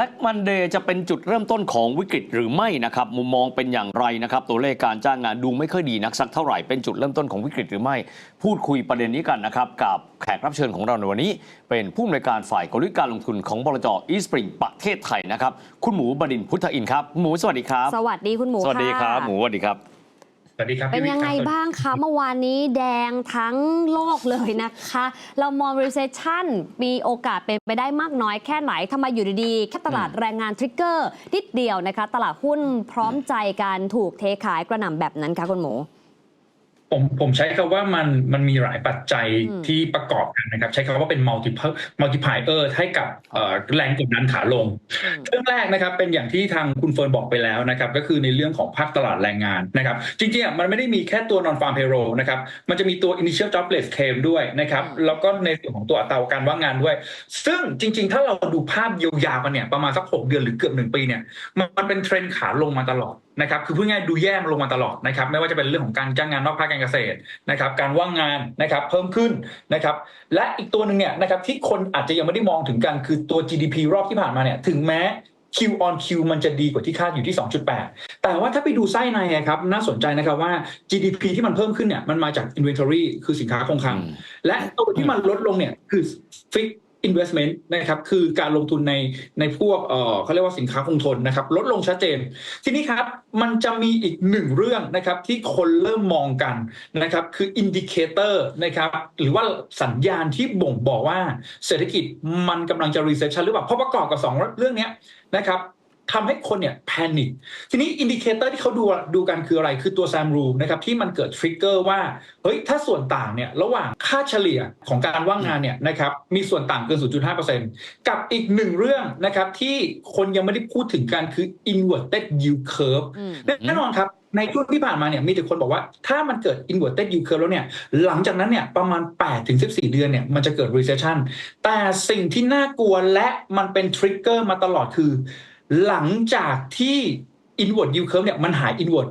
Black Monday จะเป็นจุดเริ่มต้นของวิกฤตหรือไม่นะครับ มุมมองเป็นอย่างไรนะครับ ตัวเลขการจ้างงานดูไม่ค่อยดีนักสักเท่าไหร่เป็นจุดเริ่มต้นของวิกฤตหรือไม่ พูดคุยประเด็นนี้กันนะครับ กับแขกรับเชิญของเราในวันนี้ เป็นผู้อำนวยการฝ่ายกลยุทธ์การลงทุนของบลจอีสปริงประเทศไทยนะครับคุณหมูบดินทร์พุทธอินทร์ครับหมูสวัสดีครับ สวัสดีคุณหมูสวัสดีครับะหมูสวัสดีครับ สวัสดีครับเป็นพี่วิยังไงครับบ้างคะเมื่อวานนี้แดงทั้งโลกเลยนะคะ เรามอง recession มีโอกาสเป็นไปได้มากน้อยแค่ไหนทำไมอยู่ดีๆ แค่ตลาดแรงงานทริกเกอร์นิดเดียวนะคะ ตลาดหุ้นพร้อมใจการถูกเทขายกระหน่ำแบบนั้นคะคุณหมู ผมผมใช้คำว่ามันมันมีหลายปัจจัยอืมที่ประกอบกันนะครับ ใช้คำว่าเป็น multiple multiplier ให้กับเอ่อแรงกดดันขาลงเรื่องแรกนะครับเป็นอย่างที่ทางคุณเฟิร์นบอกไปแล้วนะครับก็คือในเรื่องของภาคตลาดแรงงานนะครับ จริงๆอะมันไม่ได้มีแค่ตัว non farm payroll นะครับมันจะมีตัว initial jobless claim ด้วยนะครับอืมแล้วก็ในส่วนของตัวอัตราการว่างงานด้วย ซึ่งจริง ๆ ถ้าเราดูภาพยาวๆกันเนี่ยประมาณสัก 6 เดือนหรือเกือบหนึ่งปีเนี่ยมันมันเป็นเทรนด์ขาลงมาตลอด นะครับคือพูดง่ายๆดูแย่มาลงมาตลอดนะครับไม่ว่าจะเป็นเรื่องของการจ้างงานนอกภาคการเกษตรนะครับการว่างงานนะครับเพิ่มขึ้นนะครับและอีกตัวหนึ่งเนี่ยนะครับที่คนอาจจะยังไม่ได้มองถึงกันคือตัว GDP รอบที่ผ่านมาเนี่ยถึงแม้ Q on Q มันจะดีกว่าที่คาดอยู่ที่ 2.8 แต่ว่าถ้าไปดูไส้ในอะครับน่าสนใจนะครับว่า GDP ที่มันเพิ่มขึ้นเนี่ยมันมาจาก inventory คือสินค้าคงคลังอืมและตัวที่มันลดลงเนี่ยคือ fixed investment นะครับคือการลงทุนในในพวกเออเขาเรียกว่าสินค้าคงทนนะครับลดลงชัดเจน ทีนี้ครับมันจะมีอีกหนึ่งเรื่องนะครับที่คนเริ่มมองกันนะครับคืออินดิเคเตอร์นะครับหรือว่าสัญญาณที่บ่งบอกว่าเศรษฐกิจมันกำลังจะรีเซชชันหรือเปล่าเพราะประกอบกับสองเรื่องนี้นะครับ ทำให้คนเนี่ยแพนิคทีนี้อินดิเคเตอร์ที่เขาดูดูกันคืออะไรคือตัวแซมรูนะครับที่มันเกิดทริกเกอร์ว่าเฮ้ยถ้าส่วนต่างเนี่ยระหว่างค่าเฉลี่ยของการว่างงานเนี่ยนะครับมีส่วนต่างเกิน 0.5%กับอีกหนึ่งเรื่องนะครับที่คนยังไม่ได้พูดถึงกันคือ inverted yield curve อืมแน่นอนครับในช่วงที่ผ่านมาเนี่ยมีแต่คนบอกว่าถ้ามันเกิด inverted yield curve แล้วเนี่ยหลังจากนั้นเนี่ยประมาณ 8 ถึง 14 เดือนเนี่ยมันจะเกิด recession แต่สิ่งที่น่ากลัวและมันเป็น trigger มาตลอดคือ หลังจากที่ inward yield curve เนี่ยมันหาย inward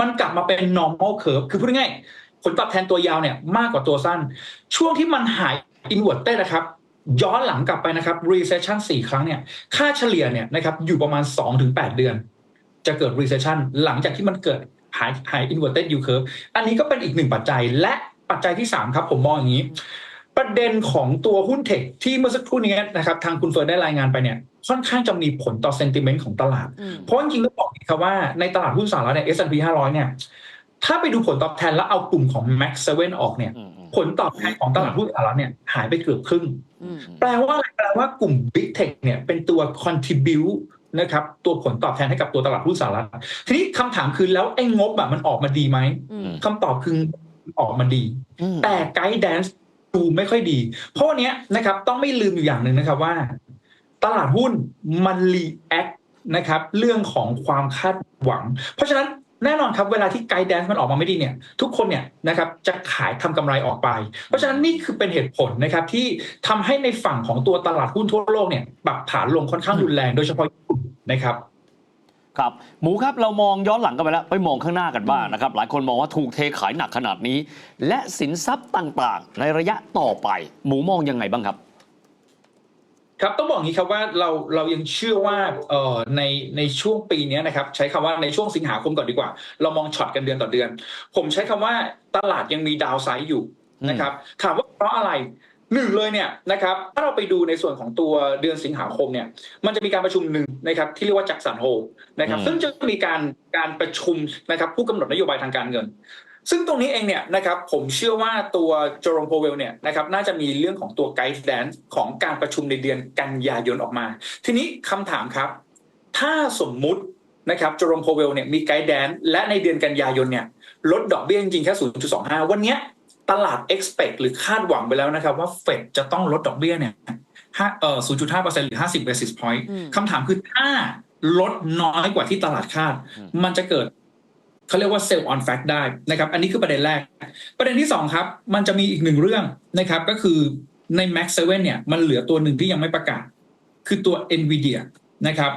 มันกลับมาเป็น normal curve คือพูดง่ายๆผลตอบแทนตัวยาวเนี่ยมากกว่าตัวสั้น ช่วงที่มันหาย inward ได้นะครับย้อนหลังกลับไปนะครับ recession 4 ครั้งเนี่ย ค่าเฉลี่ยเนี่ยนะครับอยู่ประมาณ 2-8 เดือน จะเกิด recession หลังจากที่มันเกิดหายหาย inverted yield curve อันนี้ก็เป็นอีกหนึ่งปัจจัยและปัจจัยที่ 3 ครับผมมองอย่างนี้ ประเด็นของตัวหุ้นเทคที่เมื่อสักครู่นี้นะครับ ทางคุณเฟิร์นได้รายงานไปเนี่ย ค่อนข้างจะมีผลต่อ sentiment ของตลาดอืมเพราะจริงๆต้องบอกครับว่าในตลาดหุ้นสหรัฐเนี่ย S&P 500 เนี่ย ถ้าไปดูผลตอบแทนแล้วเอากลุ่มของ Max 7ออกเนี่ยอืมอืมผลตอบแทนของตลาดหุ้นสหรัฐเนี่ยหายไปเกือบครึ่งอืมแปลว่าอะไรแปลว่ากลุ่ม Big Tech เนี่ยเป็นตัว contribute นะครับตัวผลตอบแทนให้กับตัวตลาดหุ้นสหรัฐทีนี้คำถามคือแล้วไอ้งบอะมันออกมาดีไหมอืมคำตอบคือออกมาดีอืมแต่ไกด์แดนซ์ดูไม่ค่อยดี เพราะวันเนี้ยนะครับต้องไม่ลืมอยู่อย่างหนึ่งนะครับว่า ตลาดหุ้นมันรีแอคนะครับเรื่องของความคาดหวัง เพราะฉะนั้นแน่นอนครับเวลาที่ไกด์แดนซ์มันออกมาไม่ดีเนี่ยทุกคนเนี่ยนะครับจะขายทำกำไรออกไป เพราะฉะนั้นนี่คือเป็นเหตุผลนะครับที่ทำให้ในฝั่งของตัวตลาดหุ้นทั่วโลกเนี่ยปรับฐานลงค่อนข้างรุนแรงโดยเฉพาะญี่ปุ่นนะครับครับหมูครับเรามองย้อนหลังกันไปแล้วไปมองข้างหน้ากันบ้างนะครับหลายคนมองว่าถูกเทขายหนักขนาดนี้ และสินทรัพย์ต่างๆ ในระยะต่อไป หมูมองยังไงบ้างครับ ครับต้องบอกอย่างนี้ครับว่าเราเรายังเชื่อว่าเอ่อในในช่วงปีนี้นะครับใช้คำว่าในช่วงสิงหาคมก่อนดีกว่า เรามองช็อตกันเดือนต่อเดือน ผมใช้คำว่าตลาดยังมีดาวไซด์อยู่นะครับถามว่าเพราะอะไรหนึ่งเลยเนี่ยนะครับถ้าเราไปดูในส่วนของตัวเดือนสิงหาคมเนี่ยมันจะมีการประชุมหนึ่งนะครับที่เรียกว่าจักสันโฮนะครับอืมซึ่งจะมีการการประชุมนะครับผู้กำหนดนโยบายทางการเงิน ซึ่งตรงนี้เองเนี่ยนะครับผมเชื่อว่าตัวโจโรมโพเวลเนี่ยนะครับน่าจะมีเรื่องของตัวไกด์แดนของการประชุมในเดือนกันยายนออกมา ทีนี้คำถามครับ ถ้าสมมุตินะครับโจโรมโพเวลเนี่ยมีไกด์แดนและในเดือนกันยายนเนี่ยลดดอกเบี้ยจริงๆแค่ 0.25 วันเนี้ยตลาด expect หรือคาดหวังไปแล้วนะครับ ว่าเฟดจะต้องลดดอกเบี้ยเนี่ยห้าเอ่อ0.5%หรือ 50 basis point อืมคำถามคือถ้าลดน้อยกว่าที่ตลาดคาดอืมมันจะเกิด เขาเรียกว่าเซลล์ออนแฟกได้นะครับ อันนี้คือประเด็นแรก ประเด็นที่สองครับ มันจะมีอีกหนึ่งเรื่องนะครับ ก็คือใน Max 7เนี่ย มันเหลือตัวหนึ่งที่ยังไม่ประกาศ คือตัว NVIDIA นะครับ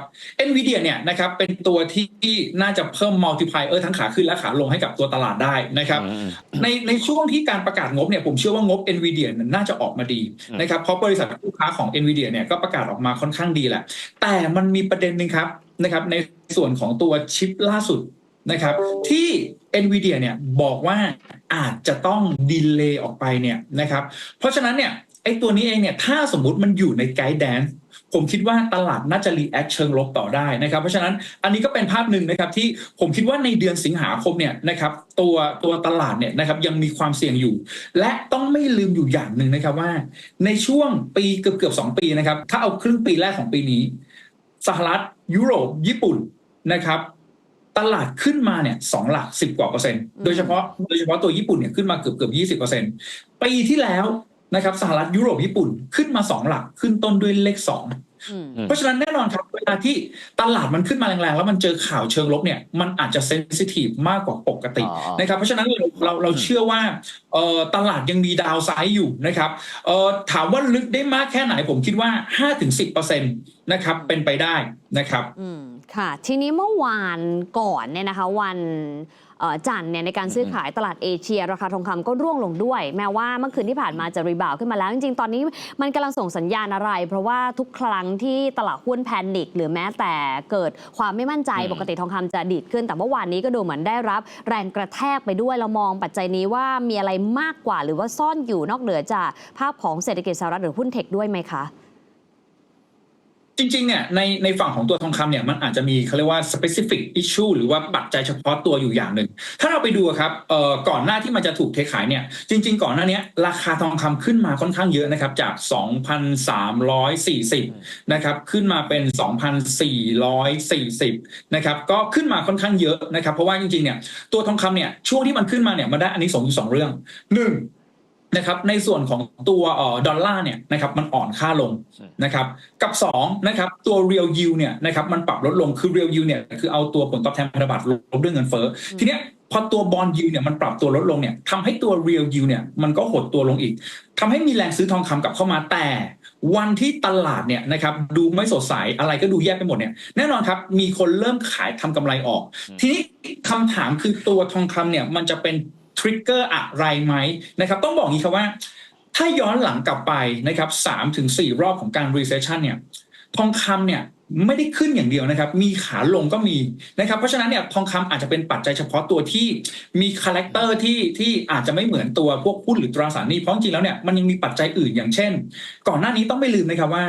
NVIDIA เนี่ยนะครับเป็นตัวที่น่าจะเพิ่ม multiplier ทั้งขาขึ้นและขาลงให้กับตัวตลาดได้นะครับอืมในในช่วงที่การประกาศงบเนี่ยผมเชื่อว่างบ NVIDIA เนี่ยน่าจะออกมาดีอืมนะครับเพราะบริษัทลูกค้าของ NVIDIA เนี่ยก็ประกาศออกมาค่อนข้างดีแหละ แต่มันมีประเด็นหนึ่งครับนะครับในส่วนของตัวชิปล่าสุด นะครับ ที่ NVIDIA เนี่ยบอกว่าอาจจะต้องดีเลย์ออกไปเนี่ยนะครับ เพราะฉะนั้นเนี่ยไอ้ตัวนี้เองเนี่ยถ้าสมมุติมันอยู่ในไกด์แดนผมคิดว่าตลาดน่าจะรีแอคเชิงลบต่อได้นะครับ เพราะฉะนั้นอันนี้ก็เป็นภาพหนึ่งนะครับที่ผมคิดว่าในเดือนสิงหาคมเนี่ยนะครับตัวตัวตลาดเนี่ยนะครับยังมีความเสี่ยงอยู่ และต้องไม่ลืมอยู่อย่างหนึ่งนะครับว่า ในช่วงปีเกือบเกือบสองปีนะครับ ถ้าเอาครึ่งปีแรกของปีนี้ สหรัฐยุโรป ญี่ปุ่นนะครับ ตลาดขึ้นมาเนี่ยสองหลักสิบกว่าเปอร์เซ็นต์โดยเฉพาะโดยเฉพาะตัวญี่ปุ่นเนี่ยขึ้นมาเกือบเกือบยี่สิบเปอร์เซ็นต์ปีที่แล้วนะครับสหรัฐยุโรปญี่ปุ่นขึ้นมาสองหลักขึ้นต้นด้วยเลขสองอืมเพราะฉะนั้นแน่นอนครับเวลาที่ตลาดมันขึ้นมาแรงๆ แล้วมันเจอข่าวเชิงลบเนี่ยมันอาจจะเซนซิทีฟมากกว่าปกติอ๋อนะครับเพราะฉะนั้นเราเราเราเชื่อว่าเอ่อตลาดยังมีดาวไซด์อยู่นะครับเอ่อถามว่าลึกได้มากแค่ไหนผมคิดว่า 5-10%นะครับเป็นไปได้นะครับ อืมค่ะ ทีนี้เมื่อวานก่อนเนี่ยนะคะวันเอ่อ จันทร์เนี่ยในการซื้อขายตลาดเอเชีย ราคาทองคำก็ร่วงลงด้วย แม้ว่าเมื่อคืนที่ผ่านมาจะรีบาวด์ขึ้นมาแล้ว จริงๆ ตอนนี้มันกำลังส่งสัญญาณอะไร เพราะว่าทุกครั้งที่ตลาดหุ้นแพนิคหรือแม้แต่เกิดความไม่มั่นใจอืมปกติทองคำจะดีดขึ้น แต่เมื่อวานนี้ก็ดูเหมือนได้รับ แรงกระแทกไปด้วยเรามองปัจจัยนี้ว่ามีอะไรมากกว่า หรือว่าซ่อนอยู่นอกเหนือจากภาพของเศรษฐกิจสหรัฐหรือหุ้นเทคด้วยไหมคะ จริงๆเนี่ยในในฝั่งของตัวทองคำเนี่ยมันอาจจะมีเขาเรียกว่า specific issue หรือว่าปัจจัยเฉพาะตัวอยู่อย่างหนึ่ง ถ้าเราไปดูอะครับเอ่อก่อนหน้าที่มันจะถูกเทขายเนี่ยจริง ๆ ก่อนหน้าเนี้ยราคาทองคำขึ้นมาค่อนข้างเยอะนะครับจาก 2,340นะครับขึ้นมาเป็น 2,440นะครับก็ขึ้นมาค่อนข้างเยอะนะครับเพราะว่าจริงๆเนี่ยตัวทองคำเนี่ยช่วงที่มันขึ้นมาเนี่ยมันได้อันนี้สองอยู่สองเรื่องหนึ่ง นะครับในส่วนของตัวเอ่อดอลลาร์เนี่ยนะครับมันอ่อนค่าลงนะครับกับ2นะครับตัว real yield เนี่ยนะครับมันปรับลดลงคือ real yield เนี่ยคือเอาตัวผลตอบแทนพันธบัตรลบด้วยเงินเฟ้ออทีเนี้ยพอตัว bond yield เนี่ยมันปรับตัวลดลงเนี่ยทำให้ตัว real yield เนี่ยมันก็หดตัวลงอีกทำให้มีแรงซื้อทองคำกลับเข้ามาแต่ วันที่ตลาดเนี่ยนะครับดูไม่สดใสอะไรก็ดูแย่ไปหมดเนี่ยแน่นอนครับมีคนเริ่มขายทำกำไรออก ทีนี้คำถามคือตัวทองคำเนี่ยมันจะเป็น ทริกเกอร์อะไรไหมนะครับต้องบอกงี้ครับว่า ถ้าย้อนหลังกลับไปนะครับสามถึงสี่รอบของการรีเซชชันเนี่ยทองคำเนี่ย ไม่ได้ขึ้นอย่างเดียวนะครับ มีขาลงก็มีนะครับ เพราะฉะนั้นเนี่ยทองคำอาจจะเป็นปัจจัยเฉพาะตัวที่มีคาแรคเตอร์ที่ที่อาจจะไม่เหมือนตัวพวกหุ้นหรือตราสารหนี้เพราะจริงแล้วเนี่ยมันยังมีปัจจัยอื่นอย่างเช่น ก่อนหน้านี้ต้องไม่ลืมนะครับว่า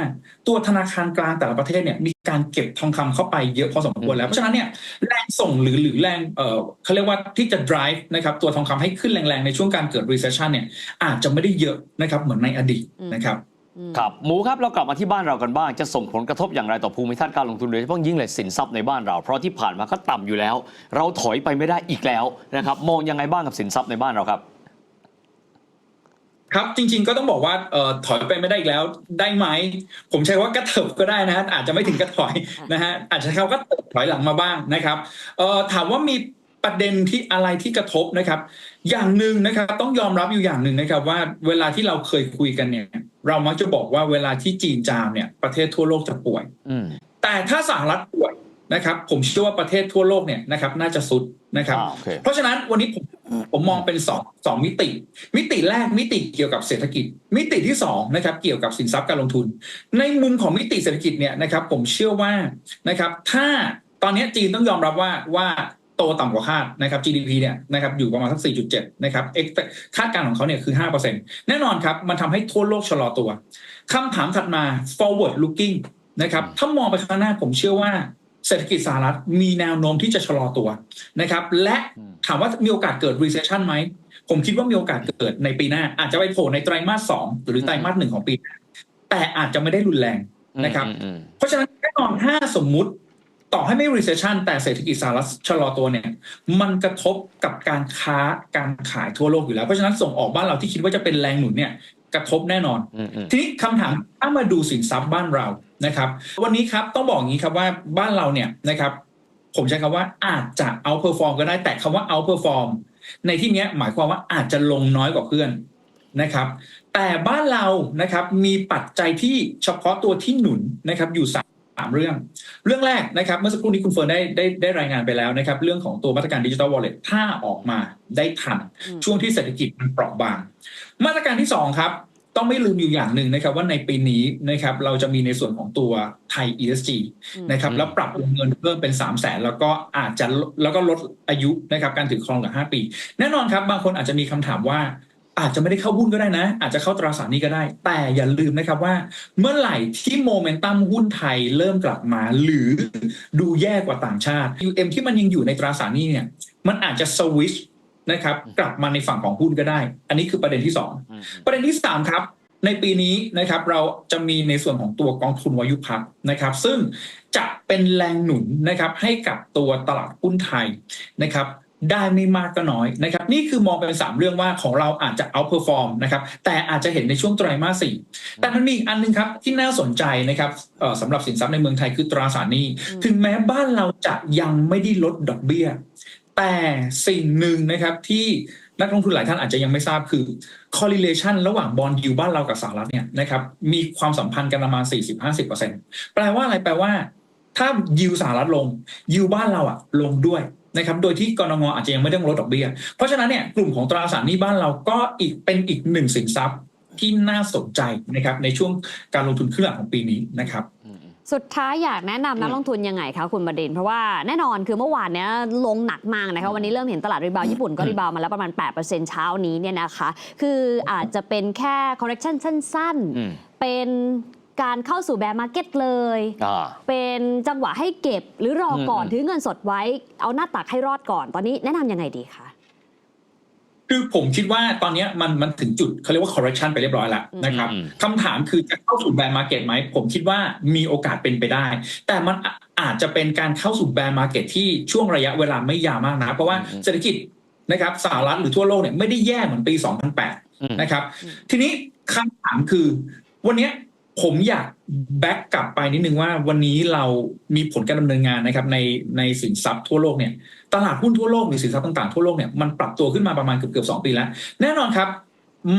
ตัวธนาคารกลางแต่ละประเทศเนี่ยมีการเก็บทองคำเข้าไปเยอะพอสมควรแล้วเพราะฉะนั้นเนี่ยแรงส่งหรือหรือแรงเออเขาเรียกว่าที่จะ drive นะครับตัวทองคำให้ขึ้นแรงๆในช่วงการเกิด recession เนี่ยอาจจะไม่ได้เยอะนะครับเหมือนในอดีตนะครับ ครับหมูครับเรากลับมาที่บ้านเรากันบ้าง จะส่งผลกระทบอย่างไรต่อภูมิทัศน์การลงทุนโดยเฉพาะยิ่งเลยสินทรัพย์ในบ้านเรา เพราะที่ผ่านมาก็ต่ำอยู่แล้ว เราถอยไปไม่ได้อีกแล้วนะครับมองยังไงบ้างกับสินทรัพย์ในบ้านเราครับ ครับจริง ๆ ก็ต้องบอกว่าเอ่อถอยไปไม่ได้อีกแล้วได้ไหมผมใช้ว่ากระเถิบก็ได้นะฮะอาจจะไม่ถึงกระถอยนะฮะอาจจะใช้คำว่าถอยหลังมาบ้างนะครับเอ่อถามว่ามีประเด็นที่อะไรที่กระทบนะครับ อย่างหนึ่งนะครับ ต้องยอมรับอยู่อย่างหนึ่งนะครับ ว่าเวลาที่เราเคยคุยกันเนี่ย เรามักจะบอกว่าเวลาที่จีนจามเนี่ยประเทศทั่วโลกจะป่วยอืมแต่ถ้าสหรัฐป่วยนะครับ ผมเชื่อว่าประเทศทั่วโลกเนี่ยนะครับ น่าจะสุดนะครับอ่าโอเคเพราะฉะนั้นวันนี้ผมผมมองเป็นสองสองมิติ มิติแรกมิติเกี่ยวกับเศรษฐกิจ มิติที่สองนะครับ เกี่ยวกับสินทรัพย์การลงทุน ในมุมของมิติเศรษฐกิจเนี่ยนะครับ ผมเชื่อว่านะครับ ถ้าตอนนี้จีนต้องยอมรับว่าว่า โตต่ำกว่าคาดนะครับ GDP เนี่ยนะครับอยู่ประมาณสัก 4.7 นะครับ Expect คาดการณ์ของเขาเนี่ยคือ 5%แน่นอนครับ มันทำให้ทั่วโลกชะลอตัวคำถามถัดมา forward looking นะครับถ้ามองไปข้างหน้าผมเชื่อว่าเศรษฐกิจสหรัฐมีแนวโน้มที่จะชะลอตัวนะครับ และอืมถามว่ามีโอกาสเกิด recession ไหม ผมคิดว่ามีโอกาสเกิดในปีหน้า อาจจะไปโผล่ในไตรมาสสองหรือไตรมาสหนึ่งของปีหน้าแต่อาจจะไม่ได้รุนแรงนะครับอืมอืมเพราะฉะนั้นแน่นอนถ้าสมมุติ ต่อให้ไม่ recession แต่เศรษฐกิจสหรัฐชะลอตัวเนี่ย มันกระทบกับการค้าการขายทั่วโลกอยู่แล้ว เพราะฉะนั้นส่งออกบ้านเราที่คิดว่าจะเป็นแรงหนุนเนี่ยกระทบแน่นอนอืมอืมทีนี้คำถามถ้ามาดูสินทรัพย์บ้านเรานะครับ วันนี้ครับต้องบอกอย่างนี้ครับว่าบ้านเราเนี่ยนะครับ ผมใช้คำว่าอาจจะ outperform ก็ได้แต่คำว่า outperform ในที่เนี้ยหมายความว่าอาจจะลงน้อยกว่าเพื่อนนะครับ แต่บ้านเรานะครับมีปัจจัยที่เฉพาะตัวที่หนุนนะครับอยู่ สามามเรื่อง เรื่องแรกนะครับเมื่อสักครู่นี้คุณเฟิร์นได้ได้ได้รายงานไปแล้วนะครับ เรื่องของตัวมาตรการดิจิทัลวอลเล็ตถ้าออกมาได้ทันอืมช่วงที่เศรษฐกิจมันเปราะบาง มาตรการที่สองครับ ต้องไม่ลืมอยู่อย่างหนึ่งนะครับ ว่าในปีนี้นะครับเราจะมีในส่วนของตัวไทย ESG นะครับอืมแล้วปรับวงเงินเพิ่มเป็น 3 0 0แสนแล้วก็อาจจะแล้วก็ลดอายุนะครับการถือครองเหลือ5ปี แน่นอนครับบางคนอาจจะมีคำถามว่า อาจจะไม่ได้เข้าหุ้นก็ได้นะ อาจจะเข้าตราสารหนี้ก็ได้ แต่อย่าลืมนะครับว่า เมื่อไหร่ที่โมเมนตัมหุ้นไทยเริ่มกลับมา หรือดูแย่กว่าต่างชาติ UM ที่มันยังอยู่ในตราสารหนี้เนี่ยมันอาจจะสวิชนะครับกลับมาในฝั่งของหุ้นก็ได้ อันนี้คือประเด็นที่สองอืมประเด็นที่ 3 ครับ ในปีนี้นะครับเราจะมีในส่วนของตัวกองทุนวายุพักนะครับ ซึ่งจะเป็นแรงหนุนนะครับให้กับตัวตลาดหุ้นไทยนะครับ ได้ไม่มากก็น้อยนะครับนี่คือมองเป็น3เรื่องว่าของเราอาจจะ outperform นะครับแต่อาจจะเห็นในช่วงไตรมาสสี่แต่มันมีอีกอันหนึงครับที่น่าสนใจนะครับเอ่อสำหรับสินทรัพย์ในเมืองไทยคือตราสารหนี้อืมถึงแม้บ้านเราจะยังไม่ได้ลดดอกเบี้ย แต่สิ่งหนึ่งนะครับที่นักลงทุนหลายท่านอาจจะยังไม่ทราบคือ correlation ระหว่างบอลยูบ้านเรากับสหรัฐเนี่ยนะครับมีความสัมพันธ์กันประมาณ 40-50%แปลว่าอะไรแปลว่า ถ้ายิวสหรัฐลงยิวบ้านเราอะลงด้วย นะครับโดยที่กรงอาจจะยังไม่ต้องลดดอกเบี้ยเพราะฉะนั้นเนี่ยกลุ่มของตราสารหนี้บ้านเราก็อีกเป็นอีกหนึ่งสินทรัพย์ที่น่าสนใจนะครับในช่วงการลงทุนครึ่งหลังของปีนี้นะครับอืมสุดท้ายอยากแนะนำนักลงทุนยังไงคะคุณบดินทร์เพราะว่าแน่นอนคือเมื่อวานเนี้ยลงหนักมากนะคะวันนี้เริ่มเห็นตลาดรีบาวด์ญี่ปุ่นก็รีบาวด์มาแล้วประมาณ 8%เช้านี้เนี่ยนะคะ คืออาจจะเป็นแค่ correction สั้นอืมๆเป็น การเข้าสู่แบร์มาร์เก็ตเลยอ่าเป็นจังหวะให้เก็บหรือรอก่อนอืมถือเงินสดไว้ เอาหน้าตักให้รอดก่อนตอนนี้แนะนำยังไงดีคะคือผมคิดว่าตอนเนี้ยมันมันถึงจุดเขาเรียกว่า correction ไปเรียบร้อยแล้วนะครับอืมคำถามคือจะเข้าสู่แบร์มาร์เก็ตไหมผมคิดว่ามีโอกาสเป็นไปได้ แต่มันอาอาจจะเป็นการเข้าสู่แบร์มาร์เก็ตที่ช่วงระยะเวลาไม่ยาวมากนะเพราะว่าอืมเศรษฐกิจนะครับสหรัฐหรือทั่วโลกเนี่ยไม่ได้แย่เหมือนปี 2008อืมนะครับอืมทีนี้คำถามคือ วันเนี้ย ผมอยากแบ็กกลับไปนิดนึงว่าวันนี้เรามีผลการดำเนินงานนะครับในในสินทรัพย์ทั่วโลกเนี่ยตลาดหุ้นทั่วโลกหรือสินทรัพย์ต่างๆทั่วโลกเนี่ยมันปรับตัวขึ้นมาประมาณเกือบเกือบสองปีแล้ว แน่นอนครับ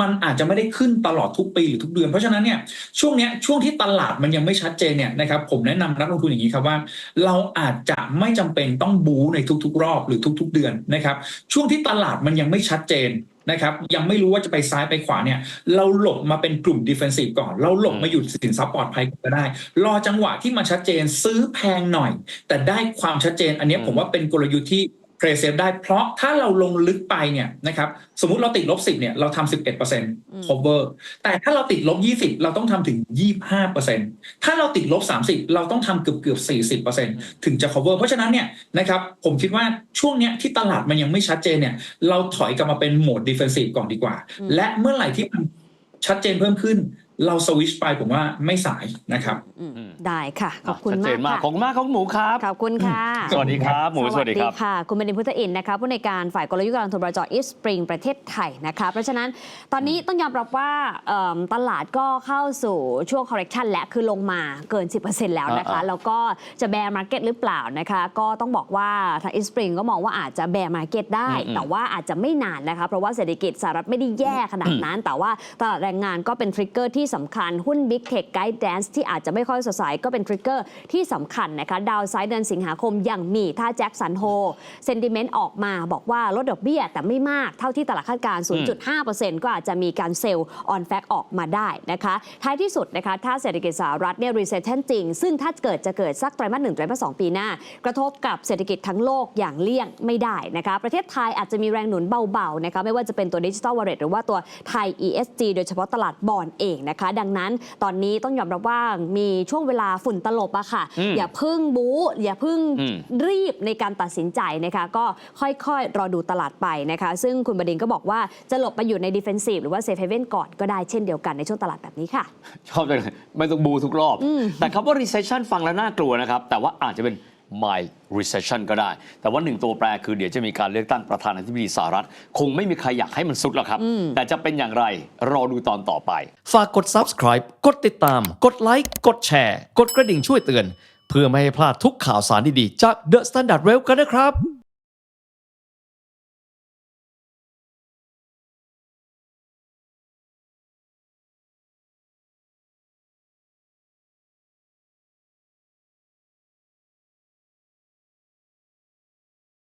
มันอาจจะไม่ได้ขึ้นตลอดทุกปีหรือทุกเดือน เพราะฉะนั้นเนี่ยช่วงเนี้ยช่วงที่ตลาดมันยังไม่ชัดเจนเนี่ยนะครับผมแนะนำนักลงทุนอย่างนี้ครับว่า เราอาจจะไม่จำเป็นต้องบูในทุกๆ รอบหรือทุก ๆ เดือนนะครับช่วงที่ตลาดมันยังไม่ชัดเจน นะครับยังไม่รู้ว่าจะไปซ้ายไปขวาเนี่ยเราหลบมาเป็นกลุ่มดิเฟนซีฟก่อน เราหลบมาอยู่สินทรัพย์ปลอดภัยก็ได้ รอจังหวะที่มันชัดเจนซื้อแพงหน่อย แต่ได้ความชัดเจนอันเนี้ยอืมผมว่าเป็นกลยุทธ์ที่ เพรสเซฟได้เพราะถ้าเราลงลึกไปเนี่ยนะครับสมมุติเราติดลบ10เนี่ยเราทำ11% cover แต่ถ้าเราติดลบ20เราต้องทำถึง25%ถ้าเราติดลบ30เราต้องทำเกือบเกือบ40%ถึงจะ cover เพราะฉะนั้นเนี่ยนะครับผมคิดว่าช่วงเนี้ยที่ตลาดมันยังไม่ชัดเจนเนี่ยเราถอยกลับมาเป็นโหมด defensive ก่อนดีกว่าอืมและเมื่อไหร่ที่มันชัดเจนเพิ่มขึ้น เราสวิชไปผมว่าไม่สายนะครับอืมอืม ได้ค่ะ ขอบคุณชัดเจมากนมากค่ะ ขอบคุณมากครับคุณหมูครับ ขอบคุณค่ะสวัสดีครับหมูสวัสดีครับ ค่ะ คุณบดินทร์พุทธอินทร์นะคะผู้ในวยการฝ่ายกลยุทธ์การลงทุนบริจอีสปริงประเทศไทยนะคะเพราะฉะนั้นตอนนี้ต้องยอมรับว่าเอิ่มตลาดก็เข้าสู่ช่วง correction และคือลงมาเกิน 10%แล้วนะคะ อ่าๆ แล้วก็จะแบร์มาร์เก็ตหรือเปล่านะคะ ก็ต้องบอกว่าทางอีสปริงก็มองว่าอาจจะแบร์มาร์เก็ตได้อืมๆแต่ว่าอาจจะไม่นานนะคะ เพราะว่าเศรษฐกิจสหรัฐไม่ได้แย่ขนาดนั้น แต่ว่าตลาดแรงงานก็เป็นทริกเกอร์ที่สำคัญหุ้น Big Tech Guide Dance ที่อาจจะไม่ค่อยสดใสก็เป็นทริกเกอร์ที่สำคัญนะคะดาวไซด์เดือนสิงหาคมยังมีถ้าแจ็คสันโฮเซนติเมนต์ออกมาบอกว่าลดดอกเบี้ยแต่ไม่มากเท่าที่ตลาดคาดการณ์0.5%ก็อาจจะมีการเซลล์ออนแฟกออกมาได้นะคะท้ายที่สุดนะคะถ้าเศรษฐกิจสหรัฐเนี่ย recession จริง ซึ่งถ้าเกิดจะเกิดสักไตรมาสหนึ่งไตรมาสสองปีหน้า กระทบกับเศรษฐกิจทั้งโลกอย่างเลี่ยงไม่ได้นะคะประเทศไทยอาจจะมีแรงหนุนเบาๆนะคะไม่ว่าจะเป็นตัวดิจิ t a ลวอลเล็ตหรือว่าตัวไทย ESG โดยเฉพาะตลาดบอลเองนะคะดังนั้นตอนนี้ต้องยอมรับว่ามีช่วงเวลาฝุ่นตลบอะค่ะอืมอย่าพึ่งบู๊อย่าพึ่งอืมรีบในการตัดสินใจนะคะ ก็ค่อยๆ รอดูตลาดไปนะคะ ซึ่งคุณบดินทร์ก็บอกว่าจะหลบไปอยู่ใน defensive หรือว่า safe haven ก่อนก็ได้เช่นเดียวกันในช่วงตลาดแบบนี้ค่ะ ชอบจังเลยไม่ต้องบูทุกรอบอืมแต่คำว่า recession ฟังแล้วน่ากลัวนะครับ แต่ว่าอาจจะเป็น mild recession ก็ได้ แต่ว่าหนึ่งตัวแปรคือเดี๋ยวจะมีการเลือกตั้งประธานาธิบดีสหรัฐ คงไม่มีใครอยากให้มันสุดหรอกครับ แต่จะเป็นอย่างไรรอดูตอนต่อไป ฝากกด subscribe กดติดตาม กดไลค์กดแชร์ กดกระดิ่งช่วยเตือน เพื่อไม่ให้พลาดทุกข่าวสารดีๆ จาก The Standard Well กันนะครับ